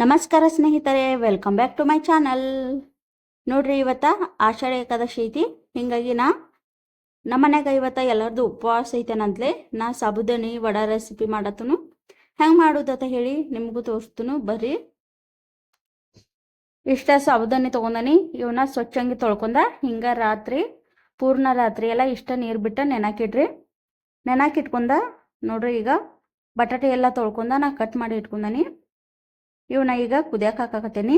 ನಮಸ್ಕಾರ ಸ್ನೇಹಿತರೆ welcome back to my channel ನೋಡ್ರಿ, ಇವತ್ತ ಆಷಾಢ ಏಕಾದಶಿ ಐತಿ. ಹಿಂಗಾಗಿ ನಾ ನಮ್ಮ ಮನ್ಯಾಗ ಇವತ್ತ ಎಲ್ಲರದು ಉಪವಾಸ ಐತೆನಂತಲೆ, ನಾ ಸಾಬುದಾನಿ ವಡ ರೆಸಿಪಿ ಮಾಡತ್ತನು. ಹೆಂಗೆ ಮಾಡೋದತ್ತ ಹೇಳಿ ನಿಮಗೂ ತೋರಿಸ್ತನು, ಬರ್ರಿ. ಇಷ್ಟ ಸಾಬುದಾನಿ ತೊಗೊಂಡನಿ, ಇವನ್ನ ಸ್ವಚ್ಛಂಗಿ ತೊಳ್ಕೊಂಡ, ಹಿಂಗ ರಾತ್ರಿ, ಪೂರ್ಣ ರಾತ್ರಿ ಎಲ್ಲ ಇಷ್ಟ ನೀರು ಬಿಟ್ಟ ನೆನಾಕಿಡ್ರಿ. ನೆನಾಕಿಟ್ಕೊಂಡ, ನೋಡ್ರಿ ಈಗ ಬಟಾಟೆ ಎಲ್ಲ ತೊಳ್ಕೊಂಡ ನಾ ಕಟ್ ಮಾಡಿ ಇಟ್ಕೊಂಡನಿ. ಇವನ್ನ ಈಗ ಕುದಿಯಕ್ಕೆ ಹಾಕಾಕತ್ತೀನಿ.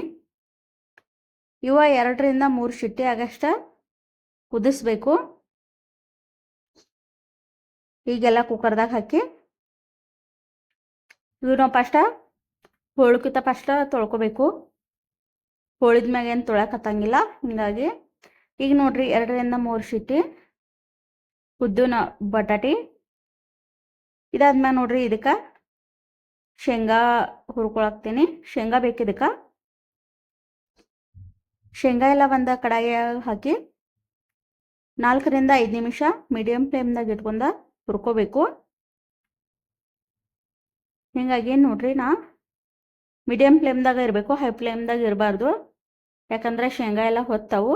ಇವ ಎರಡರಿಂದ ಮೂರು ಶಿಟ್ಟಿ ಆಗಷ್ಟ ಕುದಿಸ್ಬೇಕು. ಈಗೆಲ್ಲ ಕುಕ್ಕರ್ದಾಗ ಹಾಕಿ ಇವನ್ನ ಫಸ್ಟ ಹೋಳ್ಕಿತ ಫಸ್ಟ ತೊಳ್ಕೊಬೇಕು. ಹೋಳಿದ ಮ್ಯಾಗ ಏನು ತೊಳಕತ್ತಂಗಿಲ್ಲ, ಹಿಂಗಾಗಿ ಈಗ ನೋಡ್ರಿ ಎರಡರಿಂದ ಮೂರು ಶಿಟ್ಟಿ ಉದ್ದಿನ ಬಟಾಟಿ. ಇದಾದ್ಮೇಲೆ ನೋಡ್ರಿ ಇದಕ್ಕೆ ಶೇಂಗಾ ಹುರ್ಕೊಳಕ್ತೀನಿ. ಶೇಂಗಾ ಬೇಕಿದಕ್ಕ ಶೇಂಗಾ ಎಲ್ಲ ಒಂದು ಕಡಾಯಿಯಾಗ ಹಾಕಿ ನಾಲ್ಕರಿಂದ ಐದು ನಿಮಿಷ ಮೀಡಿಯಂ ಫ್ಲೇಮ್ದಾಗ ಇಟ್ಕೊಂಡ ಹುರ್ಕೋಬೇಕು. ಹಿಂಗಾಗಿ ನೋಡ್ರಿ ನಾ ಮೀಡಿಯಂ ಫ್ಲೇಮ್ದಾಗ ಇರಬೇಕು ಹೈ ಫ್ಲೇಮ್ದಾಗ ಇರಬಾರ್ದು. ಯಾಕಂದ್ರೆ ಶೇಂಗಾ ಎಲ್ಲ ಹೊತ್ತವು.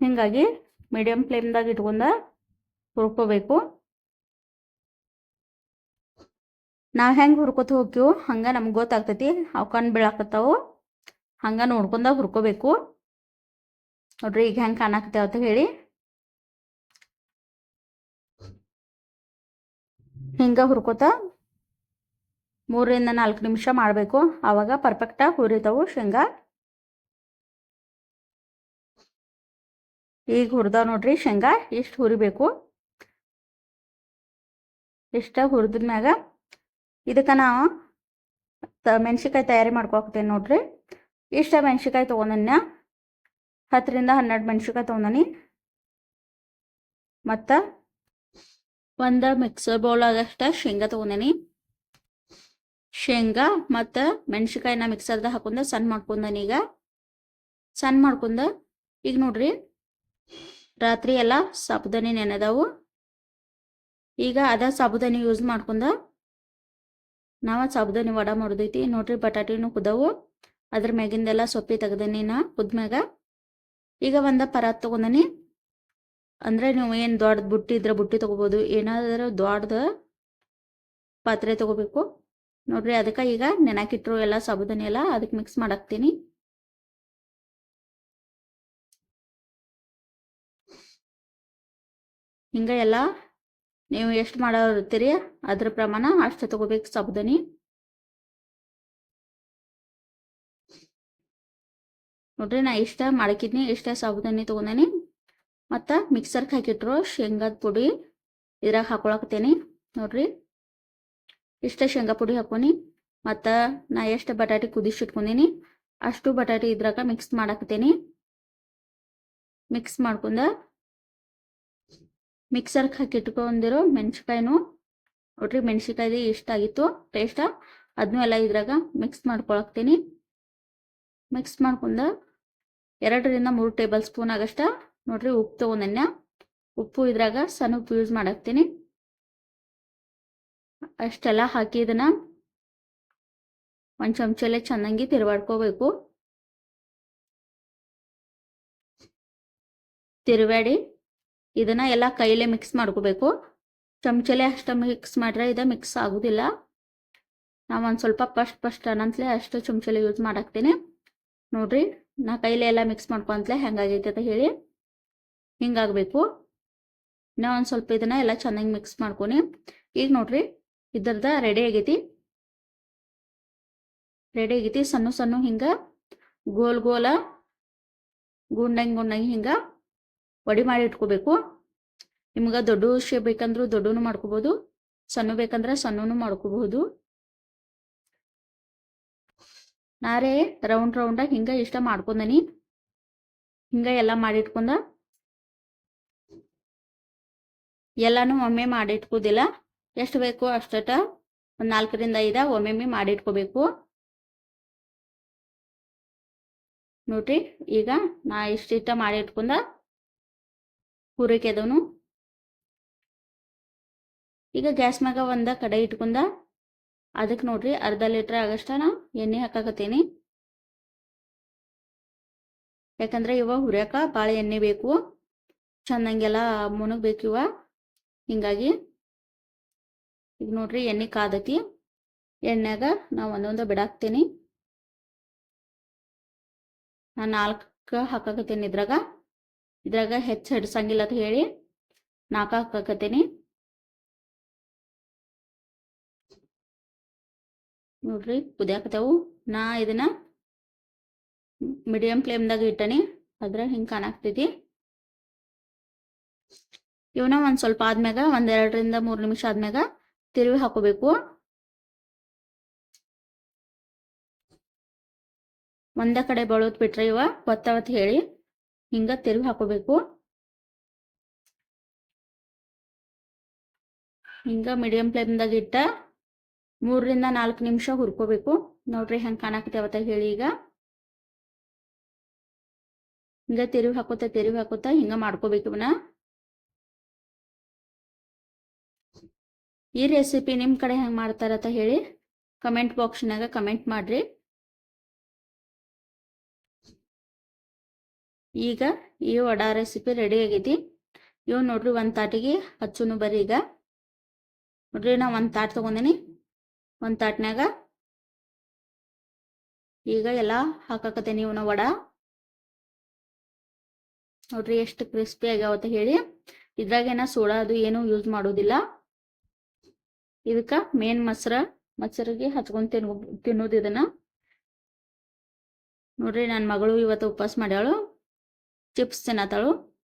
ಹಿಂಗಾಗಿ ಮೀಡಿಯಂ ಫ್ಲೇಮ್ದಾಗ ಇಟ್ಕೊಂಡ ಹುರ್ಕೋಬೇಕು. ನಾವು ಹೆಂಗೆ ಹುರ್ಕೋತ ಹೋಗ್ತೀವೋ ಹಂಗೆ ನಮ್ಗೆ ಗೊತ್ತಾಗ್ತೈತಿ. ಅವು ಕಣ್ಣು ಬೀಳಾಕತ್ತಾವು. ಹಂಗೆ ನೋಡ್ಕೊಂಡ ಹುರ್ಕೋಬೇಕು. ನೋಡ್ರಿ ಈಗ ಹೆಂಗೆ ಕಾಣಾಕತ್ತೇವ ಅಂತ ಹೇಳಿ. ಹಿಂಗೆ ಹುರ್ಕೋತ ಮೂರರಿಂದ ನಾಲ್ಕು ನಿಮಿಷ ಮಾಡಬೇಕು. ಆವಾಗ ಪರ್ಫೆಕ್ಟಾಗಿ ಹುರಿತಾವು ಶೇಂಗಾ. ಈಗ ಹುರಿದಾವ ನೋಡ್ರಿ ಶೇಂಗಾ ಇಷ್ಟು ಹುರಿಬೇಕು. ಇಷ್ಟ ಹುರಿದ್ಮ್ಯಾಗ ಇದಕ್ಕೆ ನಾವು ಮೆಣ್ಸಿಕಾಯಿ ತಯಾರಿ ಮಾಡ್ಕೊತೀನಿ ನೋಡ್ರಿ. ಇಷ್ಟ ಮೆಣ್ಸಿಕಾಯಿ ತೊಗೊಂಡನ್ನ ಹತ್ತರಿಂದ ಹನ್ನೆರಡು ಮೆಣ್ಸಿಕಾಯಿ ತೊಗೊಂಡನಿ. ಮತ್ತು? ಒಂದು ಮಿಕ್ಸರ್ ಬೌಲ್ ಬೌಲಾಗಷ್ಟ ಶೇಂಗಾ ತೊಗೊಂಡೇನಿ. ಶೇಂಗಾ ಮತ್ತು ಮೆಣ್ಸಿಕಾಯಿನ ಮಿಕ್ಸರ್ದಾಗ ಹಾಕೊಂಡು ಸಣ್ಣ ಮಾಡ್ಕೊಂಡನಿ ಈಗ. ಸಣ್ಣ ಮಾಡ್ಕೊಂಡ ಈಗ ನೋಡ್ರಿ. ರಾತ್ರಿ ಎಲ್ಲ ಸಾಬುದಾನಿ ನೆನೆದವು. ಈಗ ಅದ ಸಾಬುದಾನಿ ಯೂಸ್ ಮಾಡ್ಕೊಂಡ ನಾವು ಸಾಬುದಾನಿ ವಡ ಮಾಡೋದೈತಿ, ನೋಡ್ರಿ ಬಟಾಟಿನೂ ಕುದವು. ಅದ್ರ ಮ್ಯಾಗಿಂದೆಲ್ಲ ಸೊಪ್ಪಿ ತೆಗ್ದನಿ ನಾ ಕುದ್ಮ್ಯಾಗ. ಈಗ ಒಂದು ಪರಾತ್ ತೊಗೊಂಡನಿ. ಅಂದರೆ ನೀವು ಏನು ದೊಡ್ಡದು ಬುಟ್ಟಿ ಇದ್ರೆ ಬುಟ್ಟಿ ತೊಗೋಬೋದು, ಏನಾದರೂ ದೊಡ್ಡದು ಪಾತ್ರೆ ತೊಗೋಬೇಕು. ನೋಡ್ರಿ ಅದಕ್ಕೆ ಈಗ ನೆನಕಿಟ್ರು ಎಲ್ಲ ಸಾಬುದಾನಿ ಎಲ್ಲ ಅದಕ್ಕೆ ಮಿಕ್ಸ್ ಮಾಡಾಕ್ತೀನಿ. ಹಿಂಗೆ ಎಲ್ಲ ನೀವು ಎಷ್ಟು ಮಾಡೋರ್ತೀರಿ ಅದ್ರ ಪ್ರಮಾಣ ಅಷ್ಟು ತಗೋಬೇಕು ಸಾಬುದಾನಿ. ನೋಡ್ರಿ ನಾ ಇಷ್ಟ ಮಾಡಕಿದ್ನಿ, ಇಷ್ಟ ಸಾಬುದಾನಿ ತಗೊಂಡೇನಿ. ಮತ್ತ ಮಿಕ್ಸರ್ಗೆ ಹಾಕಿಟ್ರು, ಶೇಂಗಾದ ಪುಡಿ ಇದ್ರಾಗ ಹಾಕೊಳಕತ್ತೇನಿ. ನೋಡ್ರಿ. ಇಷ್ಟ ಶೇಂಗಾ ಪುಡಿ ಹಾಕೊನಿ. ಮತ್ತ ನಾ ಎಷ್ಟು ಬಟಾಟೆ ಕುದಿಸಿಟ್ಕೊಂಡಿನಿ ಅಷ್ಟು ಬಟಾಟೆ ಇದ್ರಾಗ ಮಿಕ್ಸ್ ಮಾಡಾಕತ್ತೇನಿ. ಮಿಕ್ಸ್ ಮಾಡ್ಕೊಂಡ ಮಿಕ್ಸರ್ಗೆ ಹಾಕಿ ಇಟ್ಕೊಂಡಿರೋ ಮೆಣಸಿಕಾಯಿನೂ ನೋಡ್ರಿ ಮೆಣಸಿಕಾಯಿ ಇಷ್ಟ ಆಗಿತ್ತು ಟೇಸ್ಟ ಅದನ್ನೂ ಎಲ್ಲ ಇದ್ರಾಗ ಮಿಕ್ಸ್ ಮಾಡ್ಕೊಳಕ್ತೀನಿ. ಮಿಕ್ಸ್ ಮಾಡ್ಕೊಂಡು ಎರಡರಿಂದ ಮೂರು ಟೇಬಲ್ ಸ್ಪೂನ್ ಆಗಷ್ಟ. ನೋಡ್ರಿ ಉಪ್ಪು ತೊಗೊಂಡನ್ಯ. ಉಪ್ಪು ಇದ್ರಾಗ ಸಣ್ಣ ಉಪ್ಪು ಯೂಸ್ ಮಾಡಾಕ್ತೀನಿ. ಅಷ್ಟೆಲ್ಲ ಹಾಕಿ ಇದನ್ನ ಒಂದು ಚಮಚಲ್ಲೇ ಚೆನ್ನಾಗಿ ತಿರುವಾಡ್ಕೋಬೇಕು. ತಿರುವಾಡಿ ಇದನ್ನ ಎಲ್ಲ ಕೈಲೇ ಮಿಕ್ಸ್ ಮಾಡ್ಕೋಬೇಕು. ಚಮಚಲೆ ಅಷ್ಟು ಮಿಕ್ಸ್ ಮಾಡ್ರೆ ಇದು ಮಿಕ್ಸ್ ಆಗೋದಿಲ್ಲ. ನಾವು ಒಂದು ಸ್ವಲ್ಪ ಫಸ್ಟ್ ಫಸ್ಟ್ ಅನ್ನಂತಲೇ ಅಷ್ಟು ಚಮಚಲೆ ಯೂಸ್ ಮಾಡಾಕ್ತೀನಿ. ನೋಡ್ರಿ, ನಾ ಕೈಲೇ ಎಲ್ಲ ಮಿಕ್ಸ್ ಮಾಡ್ಕೊಂತಲೇ ಹೆಂಗಾಗೈತೆ ಅಂತ ಹೇಳಿ ಹಿಂಗಾಗಬೇಕು. ಇನ್ನೂ ಒಂದು ಸ್ವಲ್ಪ ಇದನ್ನ ಎಲ್ಲ ಚೆನ್ನಾಗಿ ಮಿಕ್ಸ್ ಮಾಡ್ಕೊನಿ. ಈಗ ನೋಡ್ರಿ ಇದರ್ದ ರೆಡಿ ಆಗೈತಿ. ರೆಡಿ ಆಗೈತಿ, ಸಣ್ಣ ಸಣ್ಣ ಹಿಂಗ, ಗೋಲ್ ಗೋಲ, ಗುಂಡಂಗೆ ಗುಂಡಂಗೆ ಹಿಂಗ, ವಡಿ ಮಾಡಿ ಇಟ್ಕೋಬೇಕು. ನಿಮ್ಗೆ ದೊಡ್ಡ ಶೇಪ್ ಬೇಕಂದ್ರೂ ದೊಡ್ಡನು ಮಾಡ್ಕೋಬಹುದು ಸಣ್ಣ ಬೇಕಂದ್ರೆ ಸಣ್ಣನು ಮಾಡ್ಕೋಬಹುದು ನಾರೇ ರೌಂಡ್ ರೌಂಡಾಗಿ ಹಿಂಗ ಇಷ್ಟ ಮಾಡ್ಕೊಂಡನಿ. ಹಿಂಗೆ ಎಲ್ಲ ಮಾಡಿಟ್ಕೊಂಡ ಎಲ್ಲಾನು ಒಮ್ಮೆ ಮಾಡಿಟ್ಕೋದಿಲ್ಲ. ಎಷ್ಟು ಬೇಕು ಅಷ್ಟಟ ಒಂದು ನಾಲ್ಕರಿಂದ ಐದ ಒಮ್ಮೆ ಮಾಡಿಟ್ಕೋಬೇಕು. ನೋಡ್ರಿ, ಈಗ ನಾ ಇಷ್ಟಿಷ್ಟ ಮಾಡಿ ಇಟ್ಕೊಂಡ ಅದವನು ಈಗ ಗ್ಯಾಸ್ ಮ್ಯಾಗ ಒಂದ ಕಡೆ ಇಟ್ಕೊಂಡ ಅದಕ್ಕೆ ನೋಡ್ರಿ ಅರ್ಧ ಲೀಟರ್ ಆಗಷ್ಟ ನಾ ಎಣ್ಣೆ ಹಾಕಾಕತ್ತೀನಿ. ಯಾಕಂದ್ರೆ ಇವ ಹುರಿಯಾಕ ಭಾಳ ಎಣ್ಣೆ ಬೇಕು, ಚಂದಂಗೆಲ್ಲ ಮುನಗ್ಬೇಕು ಇವ. ಹಿಂಗಾಗಿ ಈಗ ನೋಡ್ರಿ ಎಣ್ಣೆ ಕಾದತಿ ಎಣ್ಣೆಗ ನಾ ಒಂದೊಂದು ಬಿಡಾಕ್ತೀನಿ ನಾನು ನಾಲ್ಕು ಹಾಕಾಕತ್ತೀನಿ ಇದ್ರಾಗ ಇದ್ರಾಗ ಹೆಚ್ಚು ಹಿಡ್ಸಂಗಿಲ್ಲ ಅಂತ ಹೇಳಿ ನಾಲ್ಕು ಹಾಕಾಕತ್ತೀನಿ. ನೋಡ್ರಿ ಕುದಿಯಾಕತ್ತವು. ನಾ ಇದನ್ನ ಮೀಡಿಯಂ ಫ್ಲೇಮ್ದಾಗ ಇಟ್ಟನಿ. ಅದ್ರ ಹಿಂಗೆ ಕಾಣಾಕ್ತೈತಿ ಇವನ್ನ ಒಂದು ಸ್ವಲ್ಪ ಆದ್ಮ್ಯಾಗ ಒಂದ್ ಎರಡರಿಂದ ಮೂರು ನಿಮಿಷ ಆದ್ಮ್ಯಾಗ ತಿರುವಿ ಹಾಕೋಬೇಕು. ಒಂದೇ ಕಡೆ ಬಳೋದ್ ಬಿಟ್ರೆ ಇವ ಗೊತ್ತಾವತ್ ಹೇಳಿ ಹಿಂಗ ತಿರುವಿ ಹಾಕೋಬೇಕು. ಹಿಂಗ ಮೀಡಿಯಂ ಫ್ಲೇಮ್ದಾಗ ಇಟ್ಟ ಮೂರರಿಂದ ನಾಲ್ಕು ನಿಮಿಷ ಹುರ್ಕೋಬೇಕು. ನೋಡ್ರಿ ಹೆಂಗೆ ಕಾಣಾಕತ್ತೇವತ್ತ ಹೇಳಿ ಈಗ. ಹಿಂಗ ತಿರುವಿ ಹಾಕೋತ ತಿರುವಿ ಹಾಕೋತ ಹಿಂಗ ಮಾಡ್ಕೋಬೇಕು ಇವನ. ಈ ರೆಸಿಪಿ ನಿಮ್ಮ ಕಡೆ ಹೆಂಗೆ ಮಾಡ್ತಾರತ್ತ ಹೇಳಿ ಕಮೆಂಟ್ ಬಾಕ್ಸ್ನಾಗ ಕಮೆಂಟ್ ಮಾಡ್ರಿ. ಈಗ ಈ ವಡಾ ರೆಸಿಪಿ ರೆಡಿ ಆಗೈತಿ. ಇವ್ ನೋಡ್ರಿ ಒಂದ್ ತಾಟಿಗೆ ಹಚ್ಚುನು ಬರ್ರಿ ಈಗ. ನೋಡ್ರಿ ನಾ ಒಂದ್ ತಾಟ್ ತಗೊಂಡಿನಿ. ಒಂದು ತಾಟ್ನ್ಯಾಗ? ಈಗ ಎಲ್ಲ ಹಾಕಾಕತ್ತೇನಿ ಇವನ ವಡ. ನೋಡ್ರಿ ಎಷ್ಟು ಕ್ರಿಸ್ಪಿ ಆಗ್ಯಾವತ್ತ ಹೇಳಿ. ಇದ್ರಾಗೇನ ಸೋಡಾ ಅದು ಏನು ಯೂಸ್ ಮಾಡೋದಿಲ್ಲ. ಇದಕ್ಕ ಮೇನ್ ಮೊಸರ, ಮೊಸರಿಗೆ ಹಚ್ಕೊಂಡ್ ತಿನ್ ತಿನ್ನೋದು ಇದನ್ನ. ನೋಡ್ರಿ ನನ್ನ ಮಗಳು ಇವತ್ತು ಉಪವಾಸ ಮಾಡ್ಯಾಳು. ಚಿಪ್ಸ್ ತಿನ್ನತಾಳು